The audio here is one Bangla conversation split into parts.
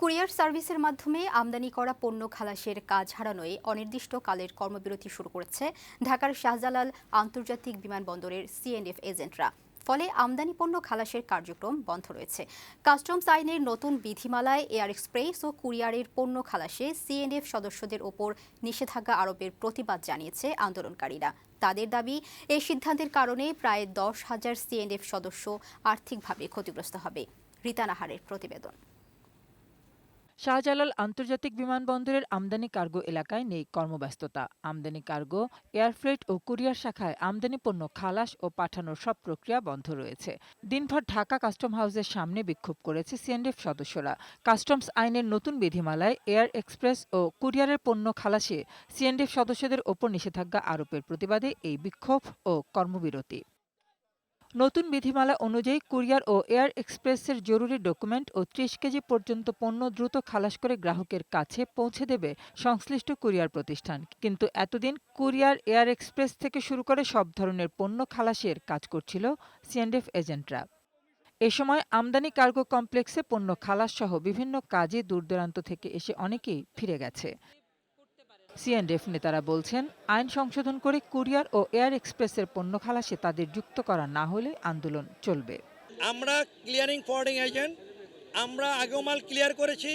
কুরিয়ার সার্ভিসের মাধ্যমে আমদানি করা পণ্য খালাসের কাজ হারানোয় অনির্দিষ্টকালের কর্মবিরতি শুরু করেছে ঢাকার শাহজালাল আন্তর্জাতিক বিমানবন্দরের সিএনএফ এজেন্টরা। ফলে আমদানি পণ্য খালাসের কার্যক্রম বন্ধ রয়েছে। কাস্টমস আইনের নতুন বিধিমালায় এয়ার এক্সপ্রেস ও কুরিয়ারের পণ্য খালাসে সিএনএফ সদস্যদের ওপর নিষেধাজ্ঞা আরোপের প্রতিবাদ জানিয়েছে আন্দোলনকারীরা। তাদের দাবি, এই সিদ্ধান্তের কারণে প্রায় দশ হাজার সিএনএফ সদস্য আর্থিকভাবে ক্ষতিগ্রস্ত হবে। রীতানাহারের প্রতিবেদন। শাহজালাল আন্তর্জাতিক বিমানবন্দরের আমদানি কার্গো এলাকায় নেই কর্মব্যস্ততা। আমদানি কার্গো এয়ারফ্রেট ও কুরিয়ার শাখায় আমদানি পণ্য খালাস ও পাঠানোর সব প্রক্রিয়া বন্ধ রয়েছে। দিনভর ঢাকা কাস্টম হাউসের সামনে বিক্ষোভ করেছে সিএনডিএফ সদস্যরা। কাস্টমস আইনের নতুন বিধিমালায় এয়ার এক্সপ্রেস ও কুরিয়ারের পণ্য খালাসে সিএনডিএফ সদস্যদের ওপর নিষেধাজ্ঞা আরোপের প্রতিবাদে এই বিক্ষোভ ও কর্মবিরতি। নতুন বিধিমালা অনুযায়ী কুরিয়ার ও এয়ার এক্সপ্রেসের জরুরি ডকুমেন্ট ও ত্রিশ কেজি পর্যন্ত পণ্য দ্রুত খালাস করে গ্রাহকের কাছে পৌঁছে দেবে সংশ্লিষ্ট কুরিয়ার প্রতিষ্ঠান। কিন্তু এতদিন কুরিয়ার এয়ার এক্সপ্রেস থেকে শুরু করে সব ধরনের পণ্য খালাসের কাজ করছিল সিএনডেফ এজেন্টরা। এ সময় আমদানি কার্গো কমপ্লেক্সে পণ্য খালাস সহ বিভিন্ন কাজে দূরদূরান্ত থেকে এসে অনেকেই ফিরে গেছে। সিএনডেফ নেতারা বলছেন, আইন সংশোধন করে কুরিয়ার ও এয়ার এক্সপ্রেসের পণ্য খালাসে তাদের যুক্ত করা না হলে আন্দোলন চলবে। আমরা ক্লিয়ারিং ফরওয়ার্ডিং এজেন্ট আমরা আগেও মাল ক্লিয়ার করেছি,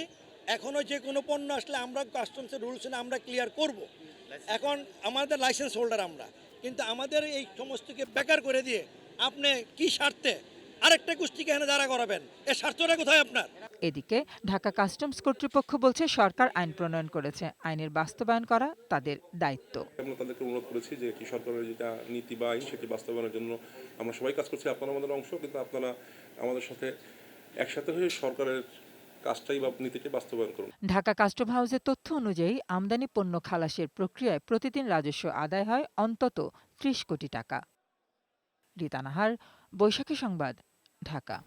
এখনও যে কোনো পণ্য আসলে আমরা কাস্টমসের রুলস আমরা ক্লিয়ার করব। এখন আমাদের লাইসেন্স হোল্ডার আমরা, কিন্তু আমাদের এই সমস্তকে বেকার করে দিয়ে আপনি কি স্বার্থে আরেকটা গোষ্ঠীকে এখানে দাঁড়া করাবেন? এর স্বার্থটা কোথায় আপনার? এদিকে ঢাকা কাস্টমস কর্তৃপক্ষ বলছে সরকার আইন প্রণয়ন করেছে। আইনের বাস্তবায়ন করা তাদের দায়িত্ব। আমরা তাদেরকে অনুরোধ করেছি যে কি সরকারের যেটা নীতি বা আইন সেটি বাস্তবায়নের জন্য আমরা সবাই কাজ করছি আপনারা আমাদের অংশ কিন্তু আপনারা আমাদের সাথে একসাথে হয়ে সরকারের কাজটাই বা নীতিকে বাস্তবায়ন করুন। ঢাকা কাস্টম হাউসের তথ্য অনুযায়ী আমদানি পণ্য খালাসের প্রক্রিয়ায় প্রতিদিন রাজস্ব আদায় হয় অন্তত ত্রিশ কোটি টাকা। রীতানাহার বৈশাখী সংবাদ ঢাকা।